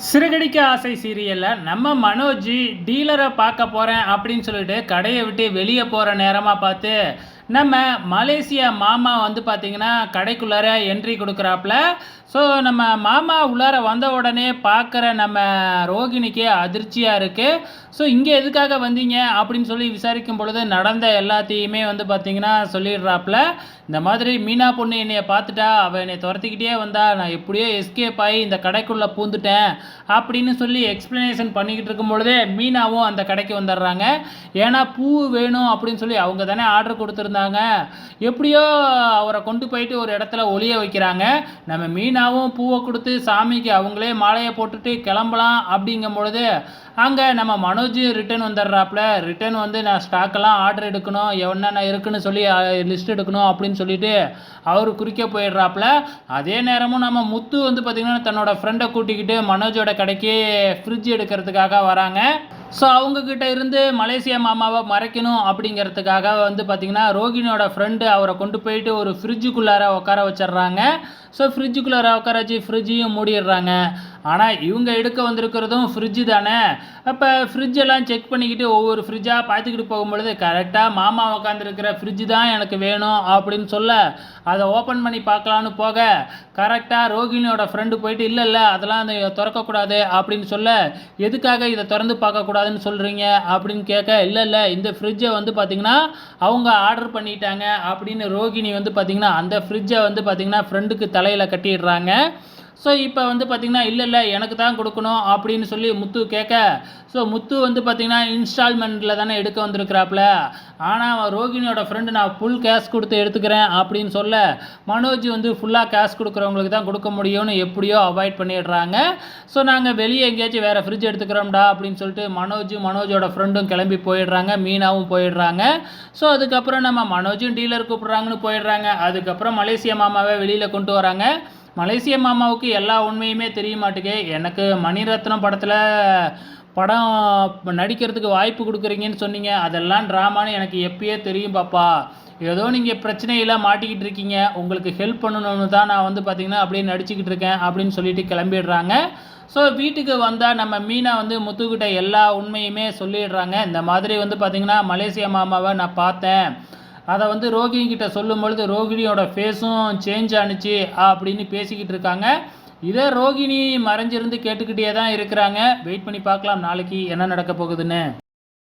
சிறுகடிக்க ஆசை சீரியலில் நம்ம மனோஜ் டீலரை பார்க்க போகிறேன் அப்படின்னு சொல்லிட்டு கடையை விட்டு வெளியே போகிற நேரமாக பார்த்து நம்ம மலேசியா மாமா வந்து பார்த்திங்கன்னா கடைக்குள்ளார என்ட்ரி கொடுக்குறாப்புல ஸோ நம்ம மாமா உள்ளார வந்த உடனே பார்க்குற நம்ம ரோகிணிக்கு அதிர்ச்சியாக இருக்குது ஸோ இங்கே எதுக்காக வந்தீங்க அப்படின்னு சொல்லி விசாரிக்கும் பொழுது நடந்த எல்லாத்தையுமே வந்து பார்த்திங்கன்னா சொல்லிடுறாப்புல இந்த மாதிரி மீனா பொண்ணு என்னையை பார்த்துட்டா அவள் என்னை துரத்திக்கிட்டே வந்தா நான் எப்படியோ எஸ்கேப் ஆகி இந்த கடைக்குள்ளே பூந்துட்டேன் அப்படின்னு சொல்லி எக்ஸ்ப்ளனேஷன் பண்ணிக்கிட்டு இருக்கும் பொழுதே மீனாவும் அந்த கடைக்கு வந்துடுறாங்க. ஏன்னா பூ வேணும் அப்படின்னு சொல்லி அவங்க தானே ஆர்டர் கொடுத்துருந்தாங்க எப்படியோ அவரை கொண்டு போயிட்டு ஒரு இடத்துல ஒளிய வைக்கிறாங்க. நம்ம மீனாவும் பூவை கொடுத்து சாமிக்கு அவங்களே மாலையை போட்டுட்டு கிளம்பலாம் அப்படிங்கும் பொழுது அங்கே நம்ம மனோஜ் ரிட்டர்ன் வந்துடுறாப்புல. ரிட்டர்ன் வந்து நான் ஸ்டாக்கெல்லாம் ஆர்டர் எடுக்கணும் என்னென்ன இருக்குன்னு சொல்லி லிஸ்ட் எடுக்கணும் அப்படின்னு சொல்லிட்டு அவர் குறிக்க போயிடுறாப்புல. அதே நேரமும் நம்ம முத்து வந்து பார்த்திங்கன்னா தன்னோட ஃப்ரெண்டை கூட்டிக்கிட்டு மனோஜோட கடைக்கு ஃப்ரிட்ஜ் எடுக்கிறதுக்காக வராங்க. ஸோ அவங்கக்கிட்ட இருந்து மலேசியா மாமாவை மறைக்கணும் அப்படிங்கிறதுக்காக வந்து பார்த்திங்கன்னா ரோகிணியோட ஃப்ரெண்டு அவரை கொண்டு போயிட்டு ஒரு ஃப்ரிட்ஜுக்குள்ளார உட்கார வச்சிடுறாங்க. ஸோ ஃப்ரிட்ஜுக்குள்ளார உட்கார வச்சு ஃப்ரிட்ஜையும் மூடிடுறாங்க. ஆனால் இவங்க எடுக்க வந்திருக்கிறதும் ஃப்ரிட்ஜு தானே? அப்போ ஃப்ரிட்ஜெல்லாம் செக் பண்ணிக்கிட்டு ஒவ்வொரு ஃப்ரிட்ஜாக பார்த்துக்கிட்டு போகும்பொழுது கரெக்டாக மாமா உட்காந்துருக்கிற ஃப்ரிட்ஜு தான் எனக்கு வேணும் அப்படின்னு சொல்ல அதை ஓப்பன் பண்ணி பார்க்கலான்னு போக கரெக்டாக ரோகிணியோட ஃப்ரெண்டு போயிட்டு இல்லை இல்லை அதெல்லாம் அந்த திறக்கக்கூடாது அப்படின்னு சொல்ல எதுக்காக இதை திறந்து பார்க்கக்கூடாதுன்னு சொல்கிறீங்க அப்படின்னு கேட்க இல்லை இல்லை இந்த ஃப்ரிட்ஜை வந்து பார்த்திங்கன்னா அவங்க ஆர்டர் பண்ணிட்டாங்க அப்படின்னு ரோகிணி வந்து பார்த்திங்கன்னா அந்த ஃப்ரிட்ஜை வந்து பார்த்திங்கன்னா ஃப்ரெண்டுக்கு தலையில் கட்டிடுறாங்க. ஸோ இப்போ வந்து பார்த்திங்கன்னா இல்லை இல்லை எனக்கு தான் கொடுக்கணும் அப்படின்னு சொல்லி முத்து கேட்க ஸோ முத்து வந்து பார்த்திங்கன்னா இன்ஸ்டால்மெண்ட்டில் தானே எடுக்க வந்திருக்கிறாப்புல. ஆனால் ரோகிணியோட ஃப்ரெண்டு நான் ஃபுல் கேஷ் கொடுத்து எடுத்துக்கிறேன் அப்படின்னு சொல்ல மனோஜ் வந்து ஃபுல்லாக கேஷ் கொடுக்குறவங்களுக்கு தான் கொடுக்க முடியும்னு எப்படியோ அவாய்ட் பண்ணிடுறாங்க. ஸோ நாங்கள் வெளியே எங்கேயாச்சும் வேறு ஃப்ரிட்ஜ் எடுத்துக்கிறோம்டா அப்படின்னு சொல்லிட்டு மனோஜும் மனோஜோட ஃப்ரெண்டும் கிளம்பி போயிடுறாங்க மீனாவும் போயிடுறாங்க. ஸோ அதுக்கப்புறம் நம்ம மனோஜும் டீலர் கூப்பிட்றாங்கன்னு போயிடுறாங்க. அதுக்கப்புறம் மலேசியா மாமாவை வெளியில் கொண்டு வராங்க. மலேசிய மாமாவுக்கு எல்லா உண்மையுமே தெரிய மாட்டேங்க எனக்கு மணிரத்னம் படத்தில் படம் நடிக்கிறதுக்கு வாய்ப்பு கொடுக்குறீங்கன்னு சொன்னீங்க. அதெல்லாம் ட்ராமான்னு எனக்கு எப்பயே தெரியும் பாப்பா. ஏதோ நீங்கள் பிரச்சனையில் மாட்டிக்கிட்டு இருக்கீங்க. உங்களுக்கு ஹெல்ப் பண்ணணும்னு தான் நான் வந்து பார்த்திங்கன்னா அப்படியே நடிச்சுக்கிட்டு இருக்கேன் அப்படின்னு சொல்லிட்டு கிளம்பிடுறாங்க. ஸோ வீட்டுக்கு வந்தால் நம்ம மீனா வந்து முத்துக்கிட்ட எல்லா உண்மையுமே சொல்லிடுறாங்க. இந்த மாதிரி வந்து பார்த்திங்கன்னா மலேசிய மாமாவை நான் பார்த்தேன். அதை வந்து ரோகிணிக்கிட்ட சொல்லும் பொழுது ரோகிணியோட ஃபேஸும் சேஞ்ச் ஆனுச்சு அப்படின்னு பேசிக்கிட்டு இருக்காங்க. இதே ரோகிணி மறைஞ்சிருந்து கேட்டுக்கிட்டே தான் இருக்கிறாங்க. வெயிட் பண்ணி பார்க்கலாம் நாளைக்கு என்ன நடக்க போகுதுன்னு.